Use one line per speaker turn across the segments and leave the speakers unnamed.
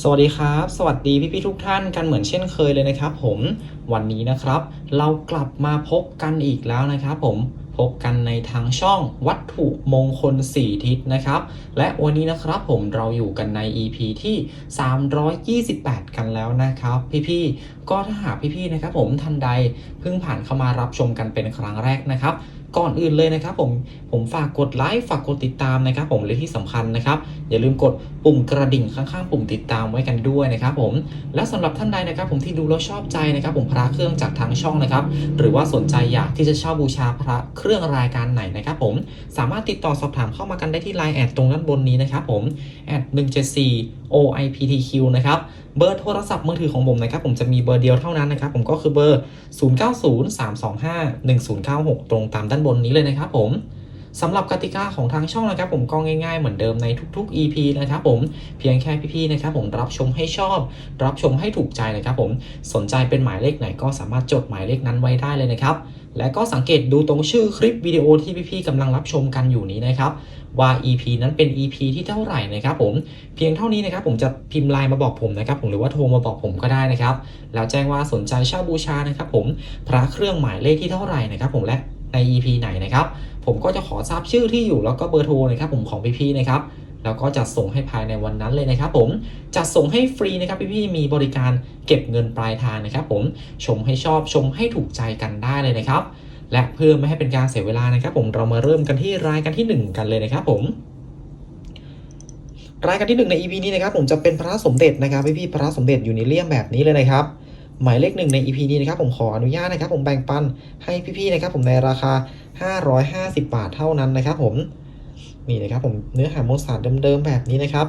สวัสดีครับ สวัสดีพี่ๆทุกท่านกันเหมือนเช่นเคยเลยนะครับผมวันนี้นะครับ เรากลับมาพบกันอีกแล้วนะครับผมพบกันในทางช่องวัตถุมงคล 4 ทิศนะครับ และวันนี้นะครับผมเราอยู่กันใน EP ที่ 328 กันแล้วนะครับ พี่ๆก็ถ้าหากพี่ๆนะครับผมท่านใดเพิ่งผ่านเข้ามารับชมกันเป็นครั้งแรกนะครับ ก่อนอื่นเลยนะครับผมผมฝากกดไลค์ฝากกดติดตามนะครับ ผมและที่สำคัญนะครับ อย่าลืมกดปุ่มกระดิ่งข้างๆ ปุ่มติดตามไว้กันด้วยนะครับผมและสำหรับท่านใดนะครับ ผมที่ดูแล้วชอบใจนะครับ ผมพระเครื่องจากทางช่องนะครับ หรือว่าสนใจอยากที่จะเช่าบูชาพระเครื่องรายการไหนนะครับ ผมสามารถติดต่อสอบถามเข้ามากันได้ที่ไลน์แอดตรงด้านบนนี้นะครับผมแอด174 OIPTQ นะครับเบอร์โทรศัพท์มือถือของผมนะครับ ผมจะมีเบอร์เดียวเท่านั้นนะครับ ผมก็คือเบอร์ 0903251096 ตรงตามด้านบนนี้เลยนะครับผมสำหรับกติกาของทางช่องนะครับผมก็ง่ายๆเหมือนเดิมในทุกๆ EP นะครับผมเพียงแค่พี่ๆนะครับผมรับชมให้ชอบ รับชมให้ถูกใจนะครับผมสนใจเป็นหมายเลขไหนก็สามารถจดหมายเลขนั้นไว้ได้เลยนะครับและก็สังเกตดูตรงชื่อคลิปวิดีโอที่พี่ๆกำลังรับชมกันอยู่นี้นะครับว่า EP นั้นเป็น EP ที่เท่าไหร่นะครับผมเพียงเท่านี้นะครับผมจะพิมพ์ไลน์มาบอกผมนะครับผมหรือว่าโทรมาบอกผมก็ได้นะครับแล้วแจ้งว่าสนใจเช่าบูชานะครับผมพระเครื่องหมายเลขที่เท่าไหร่นะครับผมและ ใน EP ไหนนะครับ ผมก็จะขอทราบชื่อที่อยู่แล้วก็เบอร์โทรนะครับผมของพี่ๆนะครับแล้วก็จะส่งให้ภายในวันนั้นเลยนะครับ ผมจะส่งให้ฟรีนะครับพี่ๆมีบริการเก็บเงินปลายทางนะครับ ผมชมให้ชอบชมให้ถูกใจกันได้เลยนะครับ และเพื่อไม่ให้เป็นการเสียเวลานะครับ ผมเรามาเริ่มกันที่รายการที่หนึ่งกันเลยนะครับ ผมรายการที่หนึ่งใน EP นี้นะครับ ผมจะเป็นพระสมเด็จนะครับพี่ๆพระสมเด็จอยู่ในเลี่ยมแบบนี้เลยนะครับ หมายเลขหนึ่งใน EP นี้นะครับผมขออนุญาตนะครับ ผมแบ่งปันให้พี่ๆนะครับผมในราคา 550 บาทเท่านั้นนะครับผมนี่นะครับผมเนื้อหามวลสารเดิมๆแบบนี้นะครับ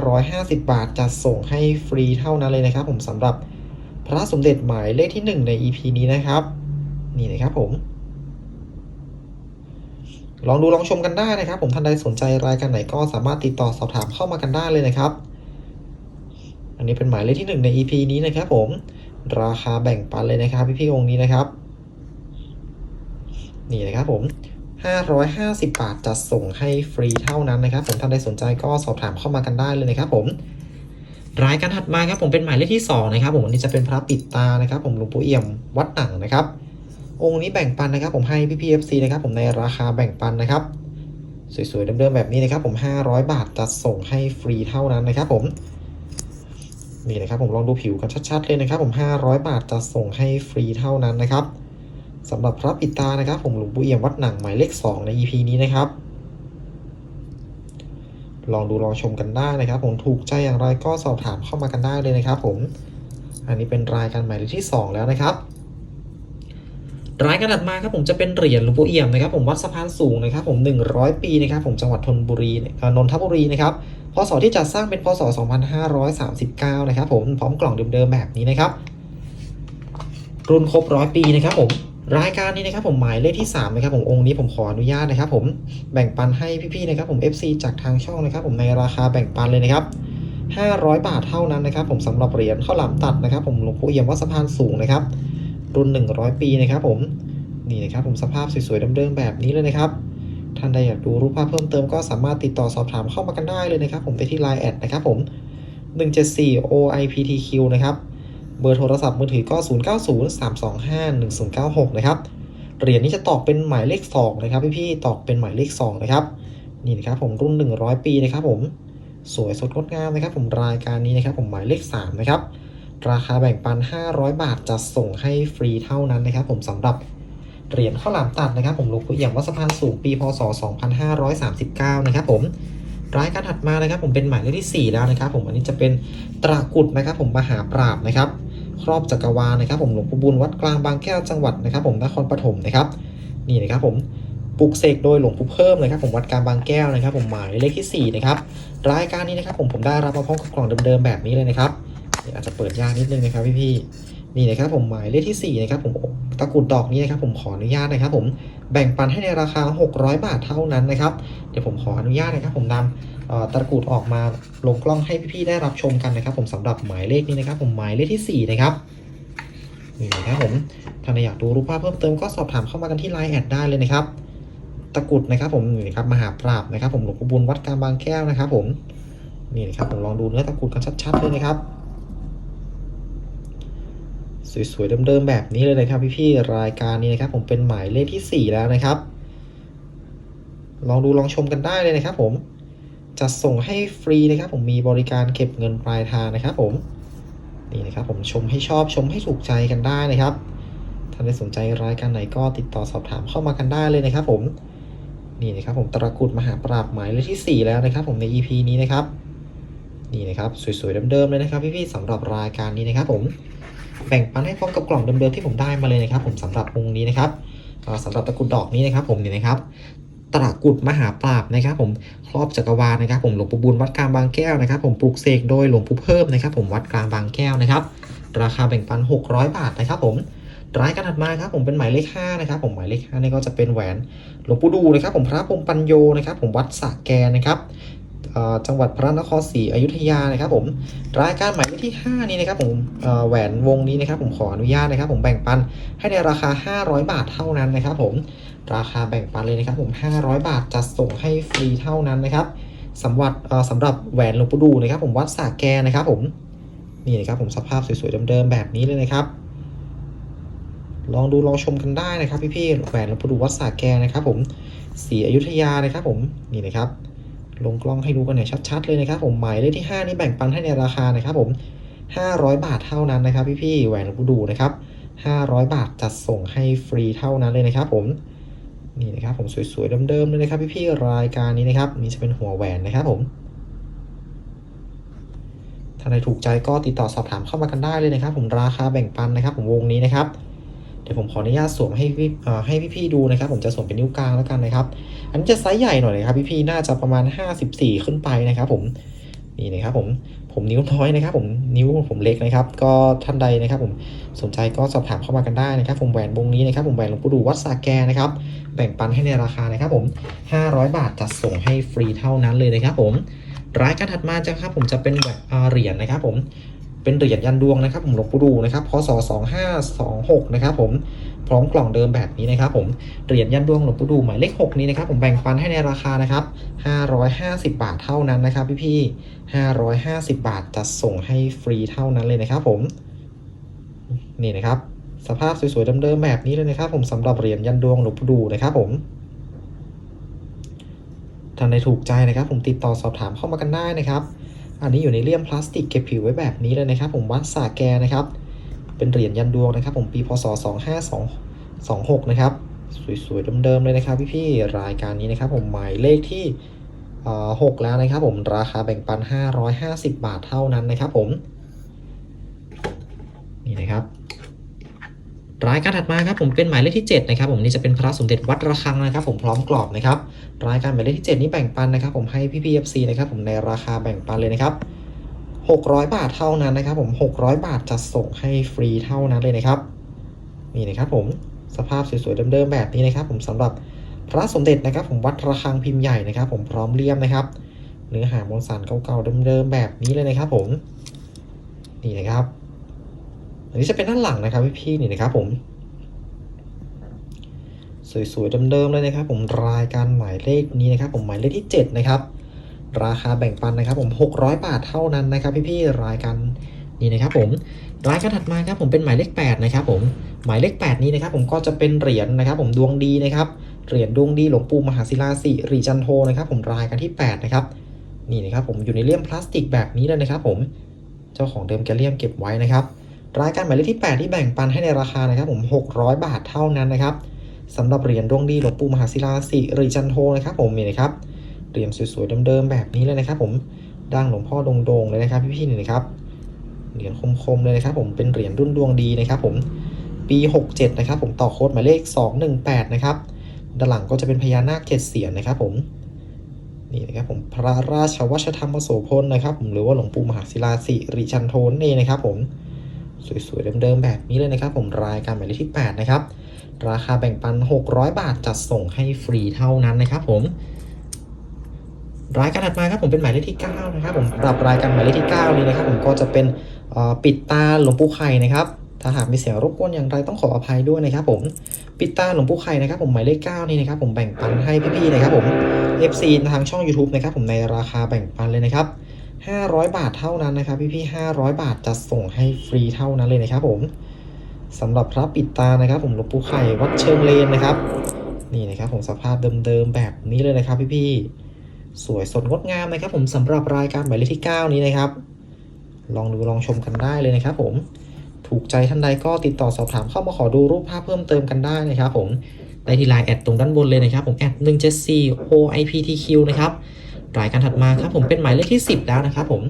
550 บาทจะส่งให้ฟรีเท่านั้นเลยนะครับ ผมสำหรับพระสมเด็จหมายเลขที่ 1 ใน EP นี้นะครับ นี่นะครับผม ลองดูลองชมกันได้นะครับ ผมท่านใดสนใจรายการไหนก็สามารถติดต่อสอบถามเข้ามากันได้เลยนะครับ อันนี้เป็นหมายเลขที่ 1 ใน EP นี้นะครับผม ราคาแบ่งปันเลยนะครับ พี่ๆองค์นี้นะครับ นี่นะครับผม 550 บาทจะส่งให้ฟรีเท่านั้นนะครับ ผมท่านใดสนใจก็สอบถามเข้ามากันได้เลยนะครับ ผมรายการถัดมาครับผมเป็นหมายเลขที่ 2 นะครับ ผมอันนี้จะเป็นพระปิดตานะครับ ผมหลวงปู่เอี่ยมวัดหนังนะครับ องค์นี้แบ่งปันนะครับ ผมให้พี่พีเอฟซีนะครับผมในราคาแบ่งปันนะครับ สวยๆเดิมๆแบบนี้นะครับ ผม 500 บาทจะส่งให้ฟรีเท่านั้นนะครับ ผม นี่นะครับผมลองดูผิวกันชัดๆเลยนะครับผม 500 บาทจะส่งให้ฟรีเท่านั้นนะครับสำหรับพระปิตานะครับ ผมหลวงปู่เอี่ยมวัดหนังหมายเลข 2 ใน EP นี้นะครับ ลองดูลองชมกันได้นะครับ ผมถูกใจอย่างไรก็สอบถามเข้ามากันได้เลยนะครับ ผม อันนี้เป็นรายการหมายเลขที่ 2 แล้วนะครับรายการถัดมาครับผมจะเป็นเหรียญหลวงปู่เอี่ยมนะครับ ผมวัดสะพานสูงนะครับ ผม 100 ปีนะครับ ผมจังหวัดธนบุรีนนทบุรีนะครับ พศที่จัดสร้างเป็นพศ 2539 นะครับผมพร้อมกล่องเดิมๆแบบนี้นะครับ รุ่นครบร้อยปีนะครับผมรายการนี้นะครับผมหมายเลขที่3นะครับผมองค์นี้ผมขออนุญาตนะครับ ผมแบ่งปันให้พี่ๆนะครับผม FC จากทางช่องนะครับ ผมในราคาแบ่งปันเลยนะครับ 500 บาทเท่านั้นนะครับ ผมสำหรับเหรียญข้าวหลามตัดนะครับ ผมหลวงปู่เอี่ยมวัดสะพานสูงนะครับ รุ่น 100 ปีนะครับ ผมนี่นะครับผมสภาพสวยๆเดิมๆแบบนี้เลยนะครับ ท่านใดอยากดูรูปภาพเพิ่มเติมก็สามารถติดต่อสอบถามเข้ามากันได้เลยนะครับ ผมไปที่ Line แอดนะครับผม 174 OIPTQ นะครับ เบอร์โทรศัพท์มือถือก็ 0903251096 นะครับ เหรียญนี้จะตอกเป็นหมายเลข 2 นะครับพี่ๆตอกเป็นหมายเลข 2 นะครับ นี่นะครับผมรุ่น 100 ปีนะครับผม สวยสดงดงามนะครับ ผมรายการนี้นะครับ ผมหมายเลข 3 นะครับ ราคาแบ่งปัน 500 บาทจะส่งให้ฟรีเท่านั้นนะครับ ผมสำหรับ เหรียญข้าวหลามตัดนะครับผมหลวงปู่เอี่ยมวัดสะพานสูงปีพศ 2539 นะครับผมรายการถัดมานะครับผมเป็นหมายเลขที่ 4 แล้วนะครับ ผมอันนี้จะเป็นตรากุดนะครับ ผมมหาปราบนะครับ ครอบจักรวาลนะครับ ผมหลวงปู่บุญวัดกลางบางแก้วจังหวัดนะครับ ผมนครปฐมนะครับ นี่นะครับผมปลุกเสกโดยหลวงปู่เพิ่มนะครับ ผมวัดกลางบางแก้วนะครับ ผมหมายเลขที่4นะครับรายการนี้นะครับ ผมผมได้รับมาพร้อมกับกล่องเดิมๆแบบนี้เลยนะครับอาจจะเปิดยากนิดนึงนะครับพี่ๆ นี่นะครับผมหมายเลขที่4นะครับผมตะกรุดดอกนี้นะครับผมขออนุญาตนะครับผมแบ่งปันให้ในราคา 600 บาทเท่านั้นนะครับเดี๋ยวผมขออนุญาตนะครับ ผมนำตะกรุดออกมาลงกล้องให้พี่ๆได้รับชมกันนะครับ ผมสำหรับหมายเลขนี้นะครับ ผมหมายเลขที่4นะครับนี่นะครับผมถ้าอยากดูรูปภาพเพิ่มเติมก็สอบถามเข้ามากันที่ Line แอดได้เลยนะครับ ตะกรุดนะครับผมนี่นะครับมหาปราบนะครับ ผมหลวงปู่บุญวัดกลางบางแก้วนะครับ ผมนี่นะครับผมลองดูเนื้อตะกรุดกันชัดๆเลยนะครับ สวยๆเดิมๆแบบนี้เลยนะครับพี่ๆรายการนี้นะครับ ผมเป็นหมายเลขที่สี่แล้วนะครับ ลองดูลองชมกันได้เลยนะครับ ผมจะส่งให้ฟรีนะครับ ผมมีบริการเก็บเงินปลายทางนะครับ ผมนี่นะครับ ผมชมให้ชอบชมให้ถูกใจกันได้นะครับถ้าได้สนใจรายการไหนก็ติดต่อสอบถามเข้ามากันได้เลยนะครับ ผมนี่นะครับ ผมตะกุดมหาปราบหมายเลขที่ 4 แล้วนะครับ ผมใน EP นี้นะครับนี่นะครับ สวยๆเดิมๆเลยนะครับ พี่ๆสำหรับรายการนี้นะครับผม แบ่งปันให้พร้อมกับกล่องเดิมๆที่ผมได้มาเลยนะครับผมสำหรับวงนี้นะครับอ่าสำหรับตะกรุดดอกนี้นะครับผมเนี่ยนะครับตระกุดมหาปราบนะครับ ผมครอบจักรวาลนะครับ ผมหลวงปู่บุญวัดกลางบางแก้วนะครับ ผมปลูกเสกโดยหลวงปู่เพิ่มนะครับ ผมวัดกลางบางแก้วนะครับ ราคาแบ่งปัน 600 บาทนะครับ ผมรายการถัดมาครับผมเป็นหมายเลข5นะครับ ผมหมายเลข5นี่ก็จะเป็นแหวนหลวงปู่ดูนะครับ ผมพระพรมปัญโยนะครับ ผมวัดสะแกนะครับ จังหวัดพระนครศรีอยุธยานะครับผมรายการหมายเลขที่ 5 นี้นะครับผมแหวนวงนี้นะครับผมขออนุญาตนะครับ ผมแบ่งปันให้ในราคา 500 บาทเท่านั้นนะครับ ผมราคาแบ่งปันเลยนะครับ ผม 500 บาทจัดส่งให้ฟรีเท่านั้นนะครับสำหรับสำหรับแหวนหลวงปู่ดูนะครับ ผมวัดสาแกนะครับ ผมนี่นะครับผมสภาพสวยๆเดิมๆแบบนี้เลยนะครับ ลองดูลองชมกันได้นะครับพี่ๆแหวนหลวงปู่ดูวัดสาแกนะครับ ผมศรีอยุธยานะครับ ผมนี่นะครับ ลงกล้องให้ดูกันอย่างชัดๆเลยนะครับผมหมายเลขที่ 5 นี่แบ่งปันให้ในราคานะครับผม 500 บาทเท่านั้นนะครับพี่ๆแหวนหลวงปู่ดูนะครับ 500 บาทจัดส่งให้ฟรีเท่านั้นเลยนะครับผมนี่นะครับผมสวยๆเดิมๆเลยนะครับพี่ๆรายการนี้นะครับนี่จะเป็นหัวแหวนนะครับผมถ้าใครถูกใจก็ติดต่อสอบถามเข้ามากันได้เลยนะครับ ผมราคาแบ่งปันนะครับ ผมวงนี้นะครับ ดี๋ยวผมขออนุญาตสวมให้พี่ให้พี่ๆดูนะครับ ผมจะสวมเป็นนิ้วกลางแล้วกันนะครับ อันนี้จะไซส์ใหญ่หน่อยนะครับพี่ๆน่าจะประมาณ 54 ขึ้นไปนะครับ ผมนี่นะครับผมผมนิ้วน้อยนะครับ ผมนิ้วผมเล็กนะครับ ก็ท่านใดนะครับ ผมสนใจก็สอบถามเข้ามากันได้นะครับ ผมแหวนวงนี้นะครับ ผมแหวนหลวงปู่ดูวัดสาแกนะครับ แบ่งปันให้ในราคานะครับ ผม 500 บาทจัดส่งให้ฟรีเท่านั้นเลยนะครับ ผมรายการถัดมาจะครับ ผมจะเป็นแบบอ่าเหรียญนะครับ ผม เป็นเหรียญยันดวงนะครับผมหลวงปู่ดูนะครับพศ2526นะครับผมพร้อมกล่องเดิมแบบนี้นะครับผมเหรียญยันดวงหลวงปู่ดูหมายเลข6นี้นะครับผมแบ่งปันให้ในราคานะครับ550 บาทเท่านั้นนะครับพี่ๆ550 บาทจัดส่งให้ฟรีเท่านั้นเลยนะครับผมนี่นะครับสภาพสวยๆเดิมๆแบบนี้เลยนะครับ ผมสำหรับเหรียญยันดวงหลวงปู่ดูนะครับผมท่านใดถูกใจนะครับ ผมติดต่อสอบถามเข้ามากันได้นะครับ อันนี้อยู่ในเลี่ยมพลาสติกเก็บผิวไว้แบบนี้เลยนะครับผมวัดสาแกนะครับ เป็นเหรียญยันดวงนะครับ ผมปีพศ 2526 นะครับ สวยๆเดิมๆเลยนะครับพี่ๆรายการนี้นะครับ ผมหมายเลขที่เอ่อ6แล้วนะครับ ผมราคาแบ่งปัน 550 บาทเท่านั้นนะครับ ผมนี่นะครับ รายการถัดมาครับผมเป็นหมายเลขที่7นะครับผมนี่จะเป็นพระสมเด็จวัดระฆังนะครับ ผมพร้อมกรอบนะครับรายการหมายเลขที่ 7 นี้แบ่งปันนะครับ ผมให้พี่พีเอฟซีนะครับผมในราคาแบ่งปันเลยนะครับ600 บาทเท่านั้นนะครับ ผม 600 บาทจะส่งให้ฟรีเท่านั้นเลยนะครับนี่นะครับผมสภาพสวยๆเดิมๆแบบนี้นะครับ ผมสำหรับพระสมเด็จนะครับ ผมวัดระฆังพิมพ์ใหญ่นะครับ ผมพร้อมเลี่ยมนะครับ เนื้อหามวลสารเก่าๆเดิมๆแบบนี้เลยนะครับ ผมนี่นะครับ อันนี้จะเป็นด้านหลังนะครับพี่ๆนี่นะครับผมสวยๆเดิมๆเลยนะครับ ผมรายการหมายเลขนี้นะครับ ผมหมายเลขที่ 7 นะครับ ราคาแบ่งปันนะครับ ผม 600 บาทเท่านั้นนะครับ พี่ๆรายการนี้นะครับผมรายการถัดมาครับผมเป็นหมายเลข 8 นะครับ ผมหมายเลข 8 นี้นะครับ ผมก็จะเป็นเหรียญนะครับ ผมดวงดีนะครับเหรียญดวงดีหลวงปู่มหาศิลาสิริจันโทนะครับ ผมรายการที่ 8 นะครับ นี่นะครับ ผมอยู่ในเลี่ยมพลาสติกแบบนี้เลยนะครับ ผมเจ้าของเดิมแกเลี่ยมเก็บไว้นะครับ รายการหมายเลขที่ 8 ที่แบ่งปันให้ในราคานะครับผม 600 บาทเท่านั้นนะครับสำหรับเหรียญดวงดีหลวงปู่มหาศิลาสิริจันโทนะครับผมนี่นะครับเหรียญสวยๆเดิมๆแบบนี้เลยนะครับ ผมดังหลวงพ่อโด่งๆเลยนะครับพี่ๆนี่นะครับเหรียญคมๆเลยนะครับ ผมเป็นเหรียญรุ่นดวงดีนะครับ ผมปี 67 นะครับ ผมต่อโค้ดหมายเลข 218 นะครับด้านหลังก็จะเป็นพญานาคเจ็ดเสียนนะครับ ผมนี่นะครับผมพระราชวัชธรรมโสพลนะครับ ผมหรือว่าหลวงปู่มหาศิลาสิริจันโทนั่นเองนะครับ ผม สวยๆเดิมๆแบบนี้เลยนะครับผมรายการหมายเลขที่ 8 นะครับ ราคาแบ่งปัน 600 บาทจัดส่งให้ฟรีเท่านั้นนะครับผมรายการถัดมาครับผมเป็นหมายเลขที่ 9 นะครับผมปรับรายการหมายเลขที่ 9 นี้นะครับผมก็จะเป็นปิดตาหลวงปู่ไข่นะครับถ้าหากมีเสียงรบกวนอย่างไรต้องขออภัยด้วยนะครับผมปิดตาหลวงปู่ไข่นะครับผมหมายเลข 9 นี่นะครับผมแบ่งปันให้พี่ๆนะครับผม FC ทางช่อง YouTube นะครับผมในราคาแบ่งปันเลยนะครับ 500 บาทเท่านั้นนะครับ พี่ๆ500 บาทจะส่งให้ฟรีเท่านั้นเลยนะครับผมสำหรับพระปิดตานะครับ ผมหลวงปู่ไข่วัดเชิงเลนนะครับ นี่นะครับผมสภาพเดิมๆแบบนี้เลยนะครับ พี่ๆสวยสดงดงามนะครับ ผมสำหรับรายการหมายเลขที่ 9 นี้นะครับ ลองดูลองชมกันได้เลยนะครับ ผมถูกใจท่านใดก็ติดต่อสอบถามเข้ามาขอดูรูปภาพเพิ่มเติมกันได้นะครับ ผมได้ที่ไลน์แอดตรงด้านบนเลยนะครับ ผมแอด174 OIPTQ นะครับ รายการถัดมาครับผมเป็นหมายเลขที่ 10 แล้วนะครับผม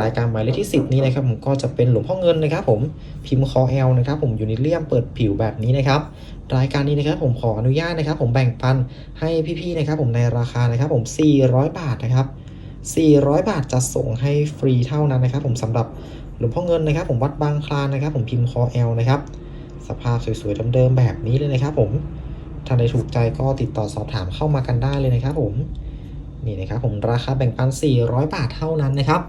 รายการหมายเลขที่ 10 นี้นะครับผมก็จะเป็นหลวงพ่อเงินนะครับผมพิมพ์คอเอลนะครับผมยูนิเลียมเปิดผิวแบบนี้นะครับรายการนี้นะครับผมขออนุญาตนะครับ ผมแบ่งปันให้พี่ๆนะครับผมในราคานะครับผม 400 บาทนะครับ 400 บาทจะส่งให้ฟรีเท่านั้นนะครับ ผมสำหรับหลวงพ่อเงินนะครับ ผมวัดบางคลานนะครับ ผมพิมพ์คอเอลนะครับสภาพสวยๆเดิมๆแบบนี้เลยนะครับ ผมท่านใดถูกใจก็ติดต่อสอบถามเข้ามากันได้เลยนะครับ ผม นี่นะครับผมราคาแบ่งปัน 400 บาทเท่านั้นนะครับ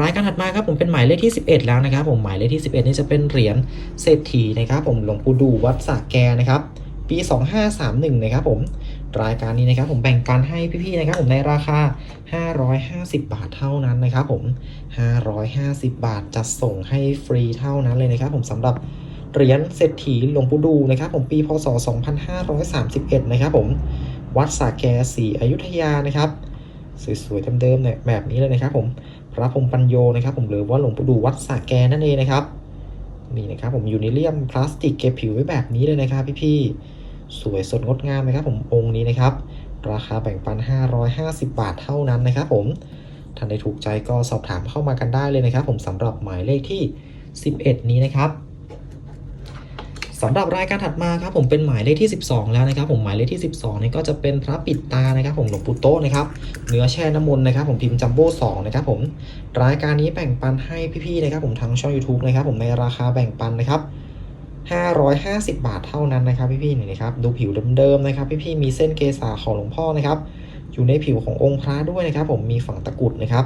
รายการถัดมาครับผมเป็นหมายเลขที่ 11 แล้วนะครับ ผมหมายเลขที่ 11 นี่จะเป็นเหรียญเศรษฐีนะครับ ผมหลวงปู่ดูวัดสระแกนะครับ ปี 2531 นะครับผมรายการนี้นะครับผมแบ่งปันให้พี่ๆนะครับ ผมในราคา 550 บาทเท่านั้นนะครับ ผม 550 บาทจะส่งให้ฟรีเท่านั้นเลยนะครับ ผมสำหรับเหรียญเศรษฐีหลวงปู่ดูนะครับ ผมปีพศ 2531 นะครับ ผม วัดสระแกศรีอยุธยานะครับสวยๆเดิมๆเนี่ยแบบนี้เลยนะครับ ผมพระพรมปัญโยนะครับ ผมหรือว่าหลวงปู่ดูวัดสระแกนั่นเองนะครับนี่นะครับผมอยู่ในเลียมพลาสติกเก็บผิวไว้แบบนี้เลยนะครับ พี่ๆสวยสดงดงามนะครับ ผมองค์นี้นะครับ ราคาแบ่งปัน 550 บาทเท่านั้นนะครับ ผมท่านใดถูกใจก็สอบถามเข้ามากันได้เลยนะครับ ผมสำหรับหมายเลขที่ 11 นี้นะครับ สำหรับรายการถัดมาครับผมเป็นหมายเลขที่ 12 แล้วนะครับ ผมหมายเลขที่ 12นี่ก็จะเป็นพระปิดตานะครับ ผมหลวงปู่โตนะครับเนื้อแช่น้ำมนต์นะครับ ผมพิมพ์จัมโบ้2นะครับผมรายการนี้แบ่งปันให้พี่ๆนะครับ ผมทางช่อง YouTube นะครับ ผมในราคาแบ่งปันนะครับ550 บาทเท่านั้นนะครับ พี่ๆนี่นะครับดูผิวเดิมๆนะครับ พี่ๆมีเส้นเกษาของหลวงพ่อนะครับอยู่ในผิวขององค์พระด้วยนะครับ ผมมีฝั่งตะกุดนะครับ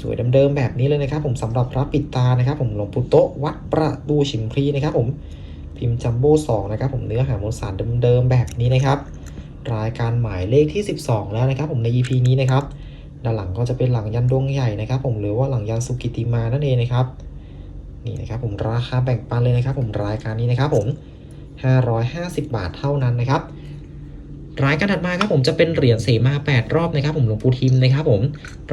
สวยๆเดิมๆแบบนี้เลยนะครับ ผมสำหรับพระปิดตานะครับ ผมหลวงปู่โตะวัดประดูชิมพลีนะครับ ผม พิมพ์จัมโบ้สองนะครับผมเนื้อหามวลสารเดิมๆแบบนี้นะครับ รายการหมายเลขที่ 12 แล้วนะครับ ผมใน EP นี้นะครับด้านหลังก็จะเป็นหลังยันดวงใหญ่นะครับ ผมหรือว่าหลังยันสุกิติมานั่นเองนะครับนี่นะครับผมราคาแบ่งปันเลยนะครับ ผมรายการนี้นะครับผม 550 บาทเท่านั้นนะครับ รายการถัดมาครับผมจะเป็นเหรียญเสมา 8 รอบนะครับผมหลวงปู่ทิมนะครับผม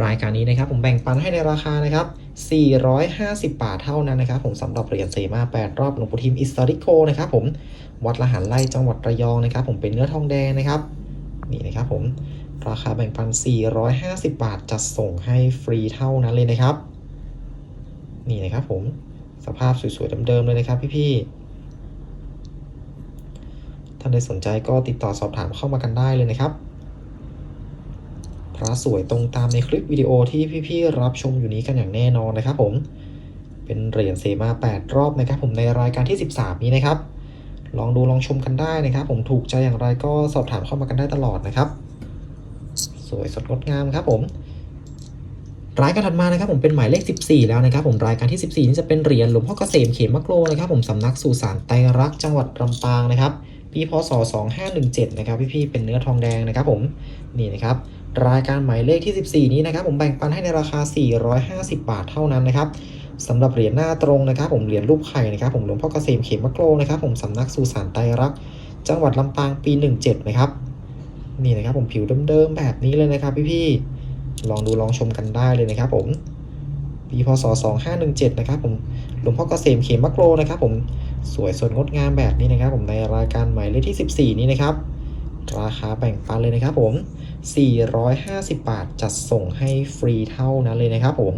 รายการนี้นะครับผมแบ่งปันให้ในราคานะครับ450 บาทเท่านั้นนะครับผมสำหรับเหรียญเสมา 8 รอบหลวงปู่ทิมอิสตอริโกนะครับผมวัดละหันไล่จังหวัดระยองนะครับผมเป็นเนื้อทองแดงนะครับนี่นะครับผมราคาแบ่งปัน 450 บาทจัดส่งให้ฟรีเท่านั้นเลยนะครับ นี่นะครับผมสภาพสวยๆเดิมๆเลยนะครับพี่ๆ ท่านใดสนใจก็ติดต่อสอบถามเข้ามากันได้เลยนะครับ พระสวยตรงตามในคลิปวิดีโอที่พี่ๆรับชมอยู่นี้กันอย่างแน่นอนนะครับผมเป็นเหรียญเสมา8 รอบนะครับ ผมในรายการที่ 13 นี้นะครับ ลองดูลองชมกันได้นะครับ ผมถูกใจอย่างไรก็สอบถามเข้ามากันได้ตลอดนะครับ สวยสดงดงามครับผมรายการถัดมานะครับผมเป็นหมายเลข 14 แล้วนะครับ ผมรายการที่ 14 นี่จะเป็นเหรียญหลวงพ่อเกษมเขมมะโกรนะครับ ผมสำนักสุสานไตรรักจังหวัดลำปางนะครับ ปีพศ 2517 นะครับพี่ๆเป็นเนื้อทองแดงนะครับผมนี่นะครับรายการหมายเลขที่ 14 นี้นะครับผมแบ่งปันให้ในราคา 450 บาทเท่านั้นนะครับสำหรับเหรียญหน้าตรงนะครับ ผมเหรียญรูปไข่นะครับผมหลวงพ่อเกษมเขมมะโกรนะครับผมสำนักสุสานไตรรักจังหวัดลำปางปี 17 นะครับนี่นะครับผมผิวเดิมๆแบบนี้เลยนะครับพี่ๆลองดูลองชมกันได้เลยนะครับผมปีพศ 2517 นะครับผมหลวงพ่อเกษมเขมมะโกรนะครับผม สวยสดงดงามแบบนี้นะครับ ผมในรายการหมายเลขที่ 14 นี้นะครับ ราคาแบ่งปันเลยนะครับผม 450 บาทจัดส่งให้ฟรีเท่านั้นเลยนะครับผม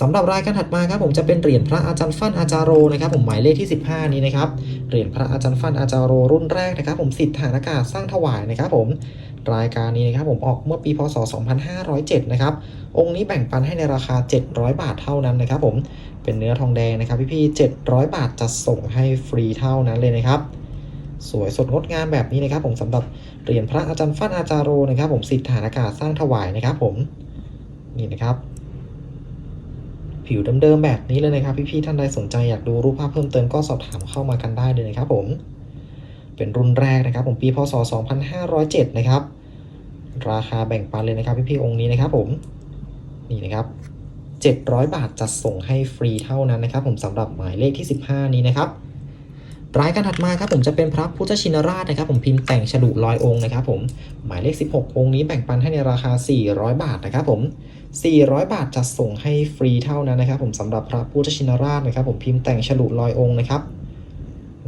สำหรับรายการถัดมาครับผมจะเป็นเหรียญพระอาจารย์ฟั่นอาจารโรนะครับผมหมายเลขที่ 15 นี้นะครับเหรียญพระอาจารย์ฟั่นอาจารโรรุ่นแรกนะครับ ผมสิทธิฐานอากาศสร้างถวายนะครับผม รายการนี้นะครับผมออกเมื่อปีพศ 2507 นะครับ องค์นี้แบ่งปันให้ในราคา 700 บาทเท่านั้นนะครับผม เป็นเนื้อทองแดงนะครับพี่ๆ700 บาทจะส่งให้ฟรีเท่านั้นเลยนะครับ สวยสดงดงามแบบนี้นะครับผมสำหรับเหรียญพระอาจารย์ฟั่นอาจารโรนะครับ ผมสิทธิฐานอากาศสร้างถวายนะครับผม นี่นะครับผิวเดิมๆแบบนี้เลยนะครับ พี่ๆท่านใดสนใจอยากดูรูปภาพเพิ่มเติมก็สอบถามเข้ามากันได้เลยนะครับผม เป็นรุ่นแรกนะครับผมปีพศ 2507 นะครับ ราคาแบ่งปันเลยนะครับพี่ๆองค์นี้นะครับผมนี่นะครับ700 บาทจัดส่งให้ฟรีเท่านั้นนะครับ ผมสำหรับหมายเลขที่ 15 นี้นะครับรายการถัดมาครับผมจะเป็นพระพุทธชินราชนะครับ ผมพิมพ์แต่งฉลุลอยองค์นะครับผมหมายเลข 16 องค์นี้แบ่งปันให้ในราคา 400 บาทนะครับผม 400 บาทจัดส่งให้ฟรีเท่านั้นนะครับ ผมสำหรับพระพุทธชินราชนะครับ ผมพิมพ์แต่งฉลุลอยองค์นะครับ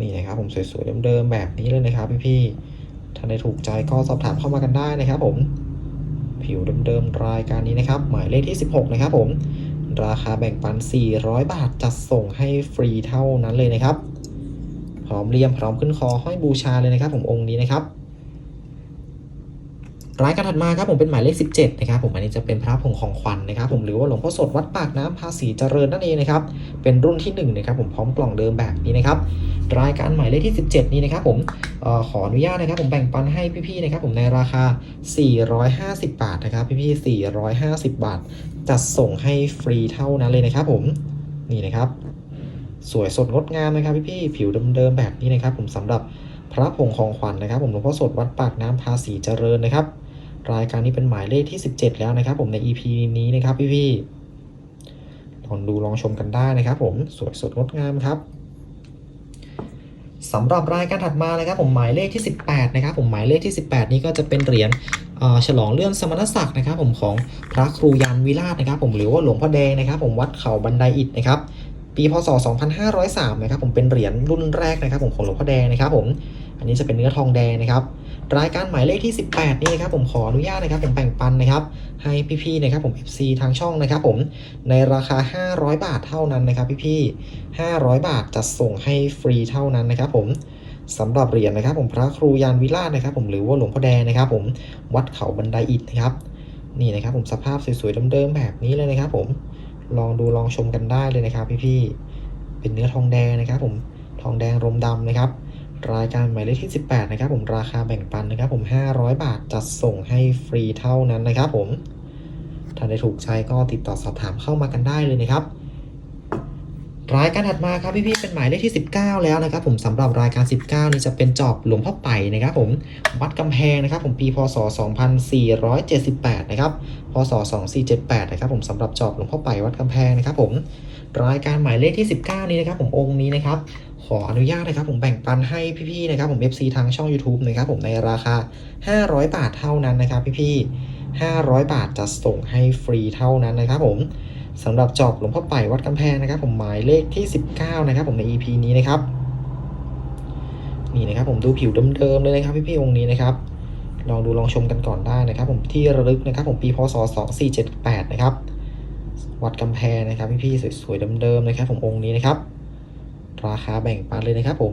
นี่นะครับผมสวยๆเดิมๆแบบนี้เลยนะครับพี่ๆถ้าได้ถูกใจก็สอบถามเข้ามากันได้นะครับ ผม ผิวเดิมๆรายการนี้นะครับ หมายเลขที่ 16 นะครับ ผม ราคาแบ่งปัน 400 บาทจัดส่งให้ฟรีเท่านั้นเลยนะครับพร้อมเรียมพร้อมขึ้นคอห้อยบูชาเลยนะครับ ผมองค์นี้นะครับ รายการถัดมาครับผมเป็นหมายเลข 17นะครับผมอันนี้จะเป็นพระผงของขวัญนะครับผมหรือว่าหลวงพ่อสดวัดปากน้ำภาษีเจริญนั่นเองนะครับเป็นรุ่นที่1นะครับผมพร้อมกล่องเดิมแบบนี้นะครับรายการหมายเลขที่ 17 นี้นะครับผมออขออนุญาตนะครับผมแบ่งปันให้พี่ๆนะครับผมในราคา 450 บาทนะครับพี่ๆ450 บาท จัดส่งให้ฟรีเท่านั้นเลยนะครับผมนี่นะครับสวยสดงดงามนะครับพี่ๆผิวเดิมๆแบบนี้นะครับผมสำหรับพระผงของขวัญนะครับ ผมหลวงพ่อสดวัดปากน้ำภาษีเจริญนะครับ รายการนี้เป็นหมายเลขที่ 17 แล้วนะครับ ผมใน EP นี้นะครับพี่ๆลองดูลองชมกันได้นะครับผมสวยสดงดงามครับสำหรับรายการถัดมานะครับผมหมายเลขที่ 18นะครับผมหมายเลขที่ 18 นี้ก็จะเป็นเหรียญฉลองเลื่อนสมณศักดิ์นะครับผมของพระครูยันวิราชนะครับ ผมหรือว่าหลวงพ่อแดงนะครับ ผมวัดเขาบันไดอิฐนะครับ ปีพศ 2503 นะครับผมเป็นเหรียญรุ่นแรกนะครับ ผมของหลวงพ่อแดงนะครับ ผมอันนี้จะเป็นเนื้อทองแดงนะครับ รายการหมายเลขที่ 18 นี่นะครับผมขออนุญาตนะครับผมแบ่งปันนะครับ ให้พี่ๆนะครับผม FC ทางช่องนะครับผมในราคา 500 บาทเท่านั้นนะครับพี่ๆ500 บาทจะส่งให้ฟรีเท่านั้นนะครับผมสำหรับเหรียญนะครับ ผมพระครูยานวิราชนะครับ ผมหรือว่าหลวงพ่อแดงนะครับ ผมวัดเขาบันไดอิฐนะครับนี่นะครับผมสภาพสวยๆเดิมๆแบบนี้เลยนะครับ ผมลองดูลองชมกันได้เลยนะครับ พี่ๆเป็นเนื้อทองแดงนะครับ ผมทองแดงรมดำนะครับ รายการหมายเลขที่ 18 นะครับผมราคาแบ่งปันนะครับผม 500 บาทจัดส่งให้ฟรีเท่านั้นนะครับผม ถ้าได้ถูกใจก็ติดต่อสอบถามเข้ามากันได้เลยนะครับ รายการถัดมาครับพี่ๆเป็นหมายเลขที่ 19 แล้วนะครับ ผมสำหรับรายการ 19 นี้จะเป็นจอบหลวงพ่อไป่นะครับ ผมวัดกำแพงนะครับ ผมปีพศ 2478 นะครับพศ 2478 นะครับ ผมสำหรับจอบหลวงพ่อไป่วัดกำแพงนะครับ ผม รายการหมายเลขที่ 19 นี้นะครับผมองค์นี้นะครับขออนุญาตนะครับผมแบ่งปันให้พี่ๆนะครับผม FC ทางช่อง YouTube นะครับผมในราคา 500 บาทเท่านั้นนะครับพี่ๆ500 บาทจะส่งให้ฟรีเท่านั้นนะครับผมสำหรับจอบหลวงพ่อไป่วัดกำแพงนะครับผมหมายเลขที่ 19 นะครับผมใน EP นี้นะครับนี่นะครับผมดูผิวเดิมๆเลยนะครับพี่ๆองค์นี้นะครับลองดูลองชมกันก่อนได้นะครับผมที่ระลึกนะครับผมปีพศ2478นะครับ วัดกำแพงนะครับพี่ๆสวยๆเดิมๆนะครับผมองค์นี้นะครับ ราคาแบ่งปันเลยนะครับผม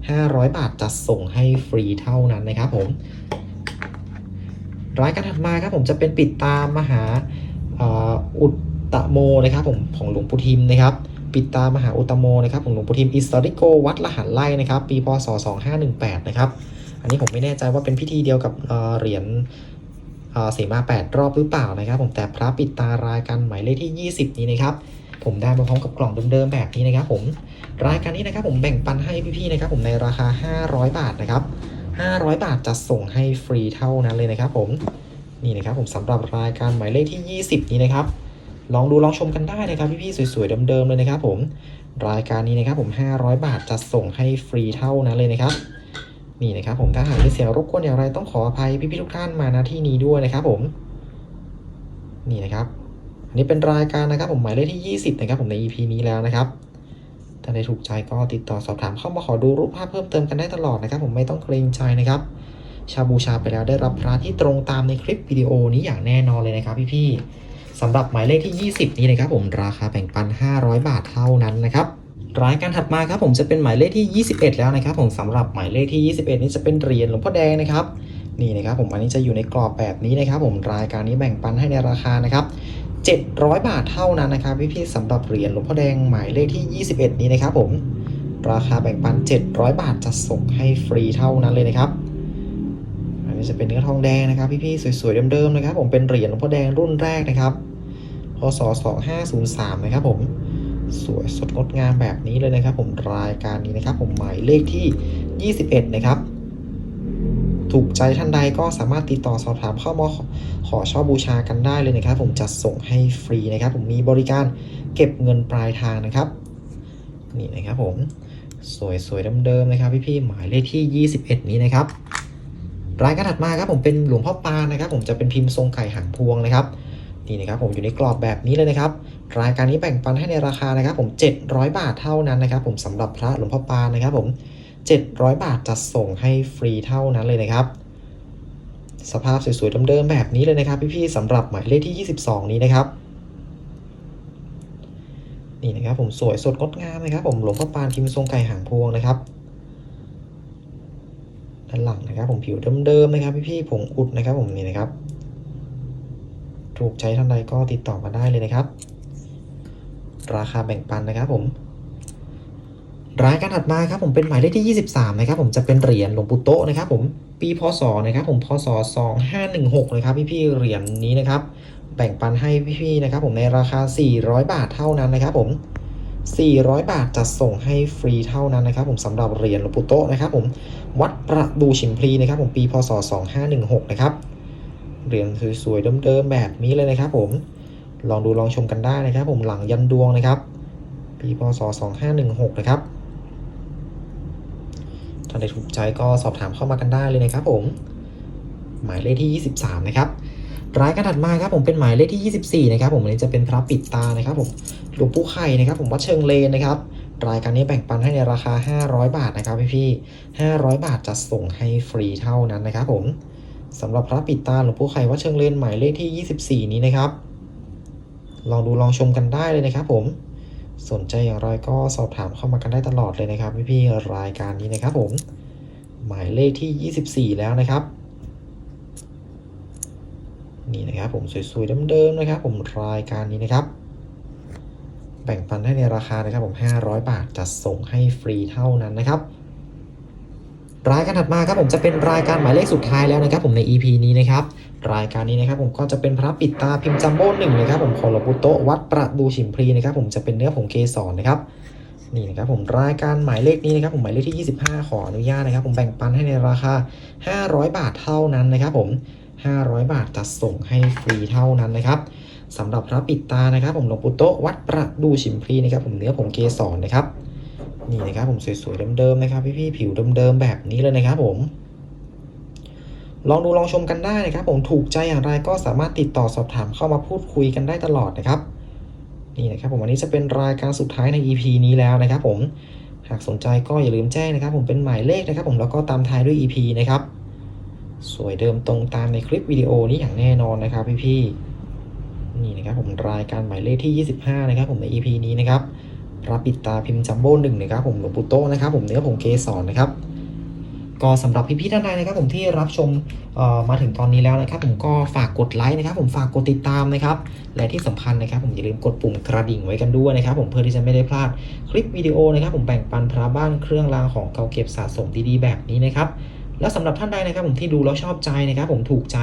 500 บาทจัดส่งให้ฟรีเท่านั้นนะครับผมรายการถัดมาครับผมจะเป็นปิดตามมหาอุตตโมนะครับผมของหลวงปู่ทิมนะครับ ปิดตามหาอุตตโมนะครับของหลวงปู่ทิมอิสตอริโกวัดละหันไล่นะครับ ปีพศ2518 นะครับ อันนี้ผมไม่แน่ใจว่าเป็นพิธีเดียวกับเหรียญ เอ่อเสมาแปดรอบหรือเปล่านะครับ ผมแต่พระปิดตารายการหมายเลขที่ 20 นี้นะครับ ผมได้มาพร้อมกับกล่องเดิมๆแบบนี้นะครับ ผมรายการนี้นะครับ ผมแบ่งปันให้พี่ๆนะครับ ผมในราคา 500 บาทนะครับ 500 บาทจะส่งให้ฟรีเท่านั้นเลยนะครับ ผมนี่นะครับ ผมสำหรับรายการหมายเลขที่ 20 นี้นะครับ ลองดูลองชมกันได้นะครับพี่ๆสวยๆเดิมๆเลยนะครับ ผมรายการนี้นะครับ ผม 500 บาทจะส่งให้ฟรีเท่านั้นเลยนะครับ นี่นะครับผมถ้าหากมีเสียงรบกวนอย่างไรต้องขออภัยพี่ๆทุกท่านมาณที่นี้ด้วยนะครับผม นี่นะครับ อันนี้เป็นรายการนะครับ ผมหมายเลขที่ 20 นะครับ ผมใน EP นี้แล้วนะครับ ถ้าได้ถูกใจก็ติดต่อสอบถามเข้ามาขอดูรูปภาพเพิ่มเติมกันได้ตลอดนะครับ ผมไม่ต้องเกรงใจนะครับ ชาบูชาไปแล้วได้รับพระที่ตรงตามในคลิปวิดีโอนี้อย่างแน่นอนเลยนะครับ พี่ๆสำหรับหมายเลขที่ 20 นี้นะครับ ผมราคาแบ่งปัน 500 บาทเท่านั้นนะครับ รายการถัดมาครับผมจะเป็นหมายเลขที่ 21 แล้วนะครับ ผมสำหรับหมายเลขที่ 21 นี้จะเป็นเหรียญหลวงพ่อแดงนะครับนี่นะครับผมอันนี้จะอยู่ในกรอบแบบนี้นะครับ ผมรายการนี้แบ่งปันให้ในราคานะครับ700 บาทเท่านั้นนะครับพี่ๆสำหรับเหรียญหลวงพ่อแดงหมายเลขที่ 21 นี้นะครับ ผมราคาแบ่งปัน 700 บาทจะส่งให้ฟรีเท่านั้นเลยนะครับ อันนี้จะเป็นเนื้อทองแดงนะครับ พี่ๆสวยๆเดิมๆนะครับ ผมเป็นเหรียญหลวงพ่อแดงรุ่นแรกนะครับพศ2503 นะครับผม สวยสดงดงามแบบนี้เลยนะครับ ผมรายการนี้นะครับ ผมหมายเลขที่ 21 นะครับ ถูกใจท่านใดก็สามารถติดต่อสอบถามเข้ามาขอขอเช่าบูชากันได้เลยนะครับ ผมจัดส่งให้ฟรีนะครับ ผมมีบริการเก็บเงินปลายทางนะครับ นี่นะครับผมสวยสวยๆเดิมๆนะครับ พี่ๆหมายเลขที่ 21 นี้นะครับรายการถัดมาครับผมเป็นหลวงพ่อปานนะครับ ผมจะเป็นพิมพ์ทรงไก่หางพวงนะครับ นี่นะครับผมอยู่ในกรอบแบบนี้เลยนะครับ รายการนี้แบ่งปันให้ในราคานะครับ ผม 700 บาทเท่านั้นนะครับ ผมสำหรับพระหลวงพ่อปานนะครับ ผม 700 บาทจัดส่งให้ฟรีเท่านั้นเลยนะครับ สภาพสวยๆเดิมๆแบบนี้เลยนะครับพี่ๆสำหรับหมายเลขที่ 22 นี้นะครับนี่นะครับผมสวยสดงดงามนะครับ ผมหลวงพ่อปานพิมพ์ทรงไก่หางพวงนะครับด้านหลังนะครับ ผมผิวเดิมๆนะครับพี่ๆผงอุดนะครับ ผมนี่นะครับ ถูกใจท่านใดก็ติดต่อมาได้เลยนะครับ ราคาแบ่งปันนะครับผมรายการถัดมาครับผมเป็นหมายเลขที่ 23 นะครับ ผมจะเป็นเหรียญหลวงปู่โตนะครับ ผมปีพศนะครับ ผมพศ 2516 นะครับ พี่ๆเหรียญนี้นะครับ แบ่งปันให้พี่ๆนะครับ ผมในราคา 400 บาทเท่านั้นนะครับ ผม 400 บาทจัดส่งให้ฟรีเท่านั้นนะครับ ผมสำหรับเหรียญหลวงปู่โตนะครับ ผมวัดประดูฉิมพลีนะครับ ผมปีพศ 2516 นะครับ เหรียญสวยๆเดิมๆแบบนี้เลยนะครับผมลองดูลองชมกันได้นะครับ ผมหลังยันดวงนะครับ ปีพศ2516 นะครับท่านใดถูกใจก็สอบถามเข้ามากันได้เลยนะครับ ผม หมายเลขที่ 23 นะครับรายการถัดมาครับผมเป็นหมายเลขที่ 24 นะครับ ผมอันนี้จะเป็นพระปิดตานะครับ ผมหลวงปู่ไข่นะครับ ผมวัดเชิงเลนนะครับรายการนี้แบ่งปันให้ในราคา 500 บาทนะครับพี่พี่ๆ500 บาทจะส่งให้ฟรีเท่านั้นนะครับผม สำหรับพระปิดตาหลวงปู่ไข่วัดเชิงเลนหมายเลขที่ 24 นี้นะครับ ลองดูลองชมกันได้เลยนะครับ ผม สนใจอย่างไรก็สอบถามเข้ามากันได้ตลอดเลยนะครับพี่ๆรายการนี้นะครับ ผม หมายเลขที่ 24 แล้วนะครับ นี่นะครับผมสวยๆเดิมๆนะครับ ผมรายการนี้นะครับ แบ่งปันให้ในราคานะครับผม 500 บาทจะส่งให้ฟรีเท่านั้นนะครับ รายการถัดมาครับผมจะเป็นรายการหมายเลขสุดท้ายแล้วนะครับผมใน EP นี้นะครับรายการนี้นะครับผมก็จะเป็นพระปิดตาพิมพ์จัมโบ้หนึ่งนะครับผมของหลวงปู่โตวัดประดูฉิมพลีนะครับผมจะเป็นเนื้อผงเกสรนะครับนี่นะครับผมรายการหมายเลขนี้นะครับผมหมายเลขที่ 25 ขออนุญาตนะครับ ผมแบ่งปันให้ในราคา 500 บาทเท่านั้นนะครับผม 500 บาทจะส่งให้ฟรีเท่านั้นนะครับสำหรับพระปิดตานะครับ ผมหลวงปู่โตวัดประดูฉิมพลีนะครับผมเนื้อผงเกสรนะครับ นี่นะครับผมสวยๆเดิมๆนะครับพี่ๆผิวเดิมๆแบบนี้เลยนะครับผมลองดูลองชมกันได้นะครับ ผมถูกใจอย่างไรก็สามารถติดต่อสอบถามเข้ามาพูดคุยกันได้ตลอดนะครับนี่นะครับผมวันนี้จะเป็นรายการสุดท้ายใน EP นี้แล้วนะครับ ผมหากสนใจก็อย่าลืมแจ้งนะครับ ผมเป็นหมายเลขนะครับ ผมแล้วก็ตามท้ายด้วย EP นะครับสวยเดิมตรงตามในคลิปวิดีโอนี้อย่างแน่นอนนะครับพี่ๆนี่นะครับผมรายการหมายเลขที่ 25 นะครับ ผมใน EP นี้นะครับ ระปิดตาพิมพ์จัมโบ้หนึ่งนะครับผมหลวงปู่โตนะครับผมเนื้อผงเกสรนะครับก็สำหรับพี่ๆท่านใดนะครับผมที่รับชมมาถึงตอนนี้แล้วนะครับผมก็ฝากกดไลค์นะครับผมฝากกดติดตามนะครับและที่สำคัญนะครับผมอย่าลืมกดปุ่มกระดิ่งไว้กันด้วยนะครับผมเพื่อที่จะไม่ได้พลาดคลิปวิดีโอนะครับผมแบ่งปันพระบ้านเครื่องรางของเก่าเก็บสะสมดีๆแบบนี้นะครับ แล้วสำหรับท่านใดนะครับผมที่ดูแล้วชอบใจนะครับผมถูกใจ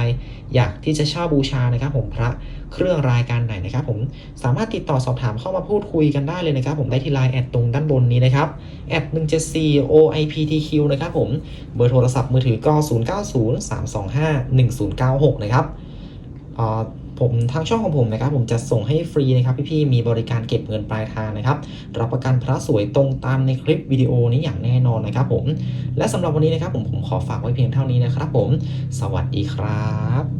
อยากที่จะเช่าบูชานะครับผมพระเครื่องรายการไหนนะครับผมสามารถติดต่อสอบถามเข้ามาพูดคุยกันได้เลยนะครับผมได้ที่ไลน์แอดตรงด้านบนนี้นะครับแอด174 OIPTQ นะครับผมเบอร์โทรศัพท์มือถือก็ 0903251096 นะครับอ่อ ผมทางช่องของผมนะครับ ผมจะส่งให้ฟรีนะครับพี่ๆมีบริการเก็บเงินปลายทางนะครับ รับประกันพระสวยตรงตามในคลิปวิดีโอนี้อย่างแน่นอนนะครับผมและสำหรับวันนี้นะครับผมผมขอฝากไว้เพียงเท่านี้นะครับผม สวัสดีครับ